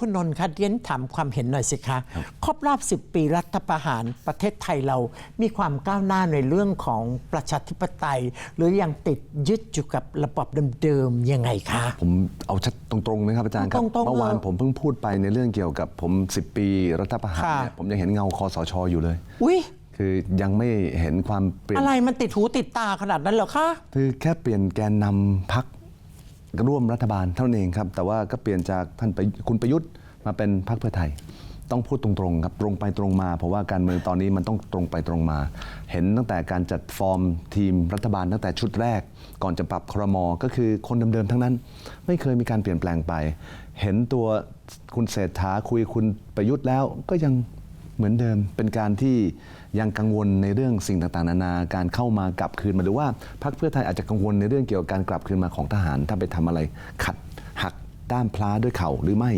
คุณนนท์คะเรียนถามความเห็นหน่อยสิคะ ครบรอบ 10 ปีรัฐประหารประเทศไทยเรา มีความก้าวหน้าในเรื่องของประชาธิปไตย หรือยังติดยึดอยู่กับระบอบเดิมๆยังไงคะ ผมเอาชัดตรงๆนะครับอาจารย์ครับ ตรงๆเมื่อวานเออผมเพิ่งพูดไปในเรื่องเกี่ยวกับผม 10 ปีรัฐประหารค่ะเนี่ยผมยังเห็นเงาคอสชอยู่เลย อุ้ยคือยังไม่เห็นความเปลี่ยน อะไรมันติดหูติดตาขนาดนั้นเหรอคะ คือแค่เปลี่ยนแกนนำพัก ร่วมรัฐบาลเท่านั้นเองครับ แต่ว่าก็เปลี่ยนจากท่านปคุณประยุทธ์มาเป็นพรรคเพื่อไทย ต้องพูดตรงๆครับตรงไปตรงมา เพราะว่าการเมืองตอนนี้มันต้องตรงไปตรงมา เห็นตั้งแต่การจัดฟอร์มทีมรัฐบาลตั้งแต่ชุดแรก ก่อนจะปรับครมก็คือคนเดิมๆทั้งนั้น ไม่เคยมีการเปลี่ยนแปลงไป เห็นตัวคุณเศรษฐาคุยคุณประยุทธ์แล้วก็ยัง เหมือนเดิมเป็นการที่ยังกังวลในเรื่องสิ่งต่างๆ นานาการเข้ามากลับคืนมาหรือว่าพรรคเพื่อไทยอาจจะกังวลในเรื่องเกี่ยวกับการกลับคืนมาของทหาร ถ้าไปทำอะไรขัดหักด้ามพลาด้วยเข่าหรือไม่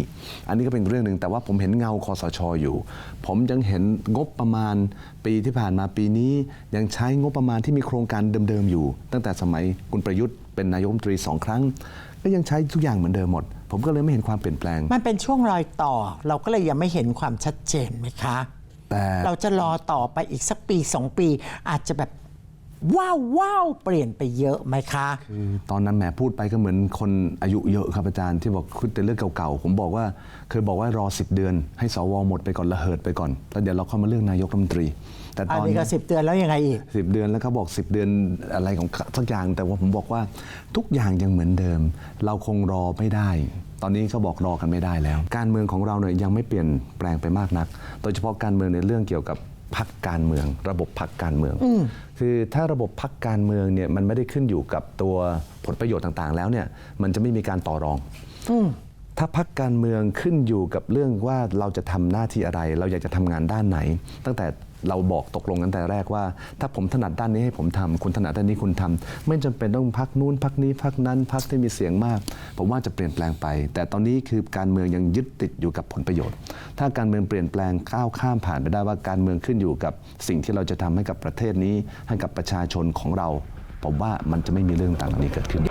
อันนี้ก็เป็นเรื่องหนึ่งแต่ว่าผมเห็นเงาคอสชอยู่ ผมยังเห็นงบประมาณปีที่ผ่านมาปีนี้ ยังใช้งบประมาณที่มีโครงการเดิมๆอยู่ ตั้งแต่สมัยคุณประยุทธ์เป็นนายกรัฐมนตรีสองครั้งก็ยังใช้ทุกอย่างเหมือนเดิมหมด ผมก็เลยไม่เห็นความเปลี่ยนแปลง มันเป็นช่วงรอยต่อ เราก็เลยยังไม่เห็นความชัดเจนไหมคะ แต่ เราจะรอต่อไปอีกสักปีสองปี อาจจะแบบ ว้าวว้าวเปลี่ยนไปเยอะไหมคะ คือตอนนั้นแหมพูดไปก็เหมือนคนอายุเยอะครับอาจารย์ที่บอกคุยแต่เรื่องเก่าๆ ผมบอกว่าเคยบอกว่ารอ 10 เดือน ให้สวหมดไปก่อนระเหิดไปก่อน แล้วเดี๋ยวเราค่อยมาเลือกนายกรัฐมนตรี แต่อัตนอนนี้ก็สิบเดือนแล้วยังไงอีก สิบเดือนแล้วเขาบอก 10 เดือนอะไรของสักอย่าง แต่ว่าผมบอกว่าทุกอย่างยังเหมือนเดิม เราคงรอไม่ได้ ตอนนี้เขาบอกรอกันไม่ได้แล้ว การเมืองของเราเนี่ยยังไม่เปลี่ยนแปลงไปมากนัก โดยเฉพาะการเมืองในเรื่องเกี่ยวกับ พักการเมือง ระบบพักการเมือง คือถ้าระบบพักการเมืองเนี่ยมันไม่ได้ขึ้นอยู่กับตัวผลประโยชน์ต่างๆ แล้วเนี่ยมันจะไม่มีการต่อรอง ถ้าพักการเมืองขึ้นอยู่กับเรื่องว่าเราจะทำหน้าที่อะไร เราอยากจะทำงานด้านไหน ตั้งแต่เราบอกตกลงกันแต่แรกว่า ถ้าผมถนัดด้านนี้ให้ผมทำคุณถนัดด้านนี้คุณทำไม่จำเป็นต้องพักนู้นพักนี้พักนั้นพักที่มีเสียงมาก ผมว่าจะเปลี่ยนแปลงไป แต่ตอนนี้คือการเมืองยังยึดติดอยู่กับผลประโยชน์ ถ้าการเมืองเปลี่ยนแปลงก้าวข้ามผ่านไปได้ว่าการเมืองขึ้นอยู่กับสิ่งที่เราจะทำให้กับประเทศนี้ให้กับประชาชนของเรา ผมว่ามันจะไม่มีเรื่องต่างเหล่านี้เกิดขึ้น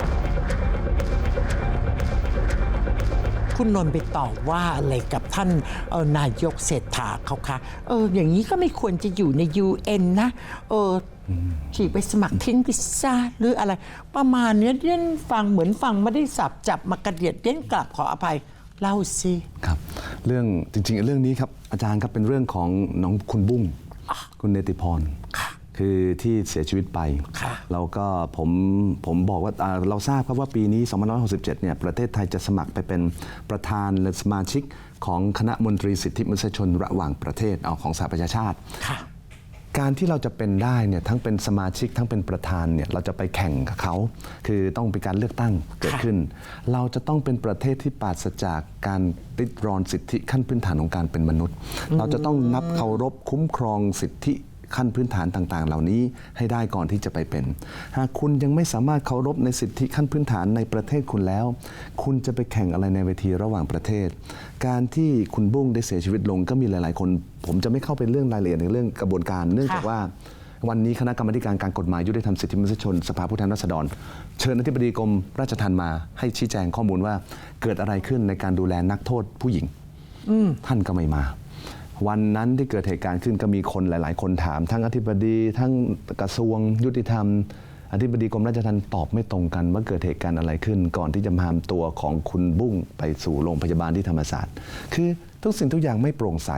คุณนนท์ไปตอบว่าอะไรกับท่านเอ่อนายกเศรษฐาเขาคะเอออย่างนี้ก็ไม่ควรจะอยู่ใน UN นะเอออฉีกไปสมัครทิ้งพิซซ่าหรืออะไร ประมาณเนี้ยเดียนฟังเหมือนฟังไม่ได้สับจับมากระเดียดเดียนกลับขออภัยเล่าสิครับ เรื่องจริง ๆ เรื่องนี้ครับอาจารย์ครับเป็นเรื่องของน้องคุณบุ้งคุณเนติพรคื อที่เสียชีวิตไปค่ะแล้วก็ผมผมบอกว่าอ่าเราทราบครับว่าปีนี้ 2567 เนี่ยประเทศไทยจะสมัครไปเป็นประธานและสมาชิกของคณะมนตรีสิทธิมนุษยชนระหว่างประเทศเอาของสหประชาชาติค่ะการที่เราจะเป็นได้เนี่ยทั้งเป็นสมาชิกทั้งเป็นประธานเนี่ยเราจะไปแข่งกับเขาคือต้องเป็นการเลือกตั้งเกิดขึ้น เราจะต้องเป็นประเทศที่ปราศจากการริดรอนสิทธิขั้นพื้นฐานของการเป็นมนุษย์ เราจะต้องนับเคารพคุ้มครองสิทธิ ขั้นพื้นฐานต่างๆ เหล่านี้ให้ได้ก่อนที่จะไปเป็น หากคุณยังไม่สามารถเคารพในสิทธิขั้นพื้นฐานในประเทศคุณแล้ว คุณจะไปแข่งอะไรในเวทีระหว่างประเทศ การที่คุณบุ้งได้เสียชีวิตลงก็มีหลาย ๆ คน ผมจะไม่เข้าไปเรื่องรายละเอียดในเรื่องกระบวนการ เนื่องจากค่ะว่าวันนี้คณะกรรมาธิการการกฎหมายยุติธรรมสิทธิมนุษยชนสภาผู้แทนราษฎร เชิญอธิบดีกรมราชทัณฑ์มาให้ชี้แจงข้อมูลว่าเกิดอะไรขึ้นในการดูแลนักโทษผู้หญิงท่านก็ไม่มา วันนั้นที่เกิดเหตุการณ์ขึ้นก็มีคนหลาย ๆ คนถาม ทั้งอธิบดีทั้งกระทรวงยุติธรรม อธิบดีกรมราชทัณฑ์ตอบไม่ตรงกัน ว่าเกิดเหตุการณ์อะไรขึ้น ก่อนที่จะพามตัวของคุณบุ้งไปสู่โรงพยาบาลที่ธรรมศาสตร์ คือทุกสิ่งทุกอย่างไม่โปร่งใส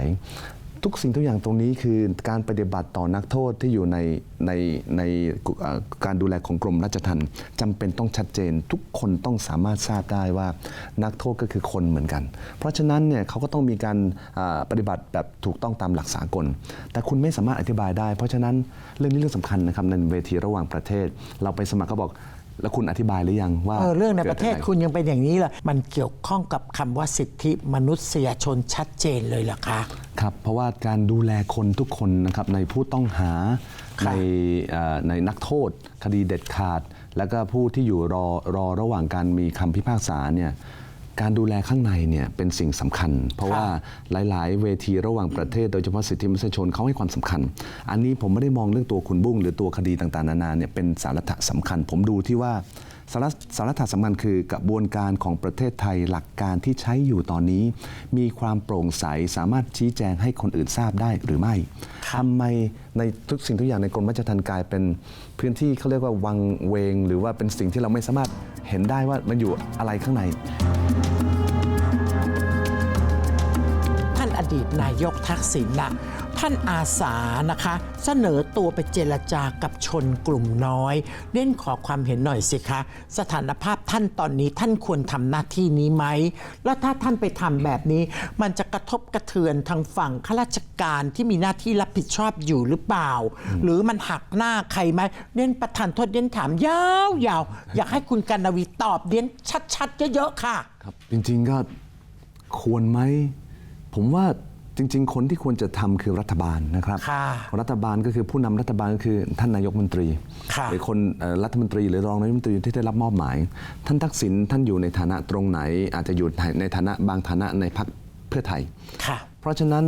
ทุกสิ่งทุกอย่างตรงนี้คือการปฏิบัติต่อนักโทษที่อยู่ในในในการดูแลของกรมราชทัณฑ์จำเป็นต้องชัดเจน ทุกคนต้องสามารถทราบได้ว่านักโทษก็คือคนเหมือนกัน เพราะฉะนั้นเนี่ยเขาก็ต้องมีการปฏิบัติแบบถูกต้องตามหลักสากล แต่คุณไม่สามารถอธิบายได้ เพราะฉะนั้นเรื่องนี้เรื่องสำคัญนะครับในเวทีระหว่างประเทศ เราไปสมัครเขาบอก แล้วคุณอธิบายหรือยังว่าเออเรื่องในประเทศกิดอไคุณยังเป็นอย่างนี้เหรอมันเกี่ยวข้องกับคำว่าสิทธิมนุษยชนชัดเจนเลยเหรอคะ ครับเพราะว่าการดูแลคนทุกคนนะครับในผู้ต้องหาค่ะในเอ่อในนักโทษ คดีเด็ดขาด แล้วก็ผู้ที่อยู่รอรอระหว่างการมีคำพิพากษาเนี่ย การดูแลข้างในเนี่ยเป็นสิ่งสำคัญ เพราะว่าหลาย ๆ เวทีระหว่างประเทศโดยเฉพาะสิทธิมนุษยชนเขาให้ความสำคัญ อันนี้ผมไม่ได้มองเรื่องตัวคุณบุ้งหรือตัวคดีต่างๆนานาเนี่ยเป็นสาระสำคัญ ผมดูที่ว่าสาระสาระสำคัญคือกระบวนการของประเทศไทยหลักการที่ใช้อยู่ตอนนี้ มีความโปร่งใสสามารถชี้แจงให้คนอื่นทราบได้หรือไม่ทำไมในทุกสิ่งทุกอย่างในกรมราชทัณฑ์กลายเป็นพื้นที่เขาเรียกว่าวังเวง หรือว่าเป็นสิ่งที่เราไม่สามารถเห็นได้ว่ามันอยู่อะไรข้างใน ดีตนายกทักษิณนะท่านอาสานะคะ เสนอตัวไปเจรจากับชนกลุ่มน้อยเล่นขอความเห็นหน่อยสิคะ สถานภาพท่านตอนนี้ท่านควรทำหน้าที่นี้ไหม แล้วถ้าท่านไปทำแบบนี้ มันจะกระทบกระเทือนทางฝั่งข้าราชการที่มีหน้าที่รับผิดชอบอยู่หรือเปล่า หรือมันหักหน้าใครไหมเล่นประธานโทษเล่นถามยาวๆอยากให้คุณกันนวีตอบเล่นชัดๆเยอะๆค่ะ ครับจริงๆก็ควรไหม ผมว่าจริง ๆ คนที่ควรจะทำคือรัฐบาลนะครับค่ะรัฐบาลก็คือผู้นำรัฐบาลก็คือท่านนายกมนตรีค่ะหรือคนเอ่อรัฐมนตรีหรือรองนายกมนตรีที่ได้รับมอบหมาย ท่านทักษิณท่านอยู่ในฐานะตรงไหน อาจจะอยู่ในฐานะบางฐานะในพรรคเพื่อไทยค่ะเพราะฉะนั้น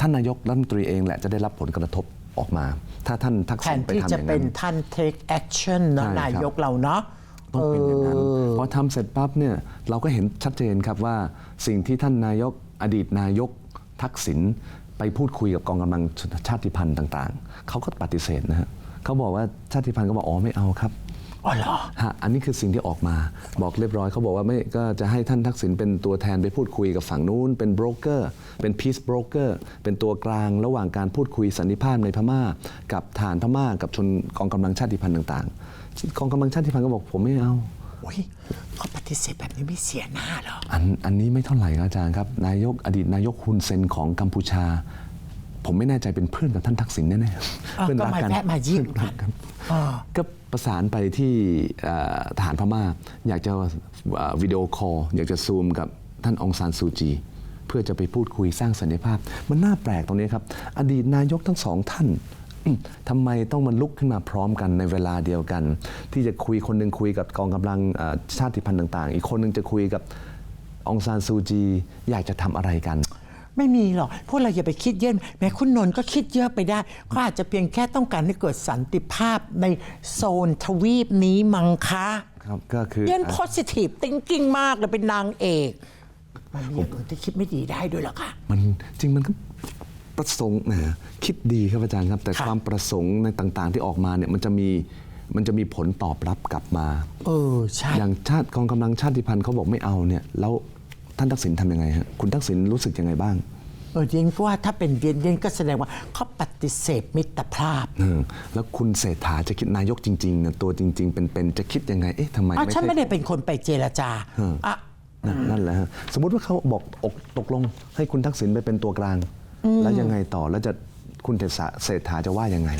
ท่านนายกรัฐมนตรีเองแหละจะได้รับผลกระทบออกมา ถ้าท่านทักแทษิณนไปที่ทำอจะย่างเป็นั้นนท่าน take action เนอะใช่ครับนายกเราเนาะต้องเป็นอย่างนั้นพอทำเสร็จปั๊บเนี่ยเราก็เห็นชัดเจนครับว่าสิ่งที่ท่านนายก อดีตนายกทักษิณไปพูดคุยกับกองกำลังชาติพันธุ์ต่างๆ เขาก็ปฏิเสธนะฮะเขาบอกว่าชาติพันธุ์ก็บอกอ๋อไม่เอาครับอ๋อเหรอฮะอันนี้คือสิ่งที่ออกมาบอกเรียบร้อยเขาบอกว่าไม่ก็จะให้ท่านทักษิณเป็นตัวแทนไปพูดคุยกับฝั่งนู้น เป็นโบรกเกอร์เป็นพีซโบรกเกอร์เป็นตัวกลางระหว่างการพูดคุยสันนิภาพในพม่า กับฐานพม่ากับชนกองกำลังชาติพันธุ์ต่าง ๆ กองกำลังชาติพันธุ์ก็บอกผมไม่เอา โอ้ยเขาปฏิเสธแบบนี้ไม่เสียหน้าเหรอ อันอันนี้ไม่เท่าไหร่ครับอาจารย์ครับ นายกอดีตนายกฮุนเซนของกัมพูชา ผมไม่แน่ใจเป็นเพื่อนกับท่านทักษิณแน่ๆอะเพื่อนก็รักมากันแวะมาเยี่ยมกันเพื่อนรักันอ่าก็ประสานไปที่เอ่อฐานพม่า อยากจะเอ่อวิดีโอคอลอยากจะซูมกับท่านองซานซูจี เพื่อจะไปพูดคุยสร้างสันติภาพ มันน่าแปลกตรงนี้ครับ อดีตนายกทั้งสองท่านอืม ทำไมต้องมาลุกขึ้นมาพร้อมกันในเวลาเดียวกัน ที่จะคุยคนหนึ่งคุยกับกองกำลังเอ่อชาติพันธุ์ต่าง ๆ อีกคนหนึ่งจะคุยกับองซานซูจี อยากจะทำอะไรกันไม่มีหรอก พวกเราอย่าไปคิดเยอะแม้คุณนนท์ก็คิดเยอะไปได้เขาอาจจะเพียงแค่ต้องการให้เกิดสันติภาพในโซนทวีปนี้มังคะครับก็คือเย็น positive thinking มากเลยเป็นนางเอก มันมีอย่างอื่นที่คิดไม่ดีได้ด้วยเหรอคะมันจริงมันก็ ประสงค์นะคิดดีครับอาจารย์ครับ แต่ค่ะ ความประสงค์ในต่างๆ ที่ออกมาเนี่ยมันจะมีมันจะมีผลตอบรับกลับมา เออใช่ อย่างชาติกองกำลังชาติพันธุ์เขาบอกไม่เอาเนี่ยแล้วท่านทักษิณทำยังไงฮะคุณทักษิณรู้สึกยังไงบ้าง เออเย็นว่าถ้าเป็นเย็นเย็นก็แสดงว่าเขาปฏิเสธมิตรภาพเออแล้วคุณเศรษฐาจะคิดนายกจริงๆเนี่ยตัวจริง ๆ เป็นๆจะคิดยังไง เอ๊ะทำไมอ้าวไม่ฉันใช่ไม่ได้เป็นคนไปเจรจาอะนั่นนั่นแหละฮะสมมติว่าเขาบอกอกตกลงให้คุณทักษิณไปเป็นตัวกลาง แล้วยังไงต่อแล้วจะคุณเศรษฐาเศรษฐาจะว่ายังไง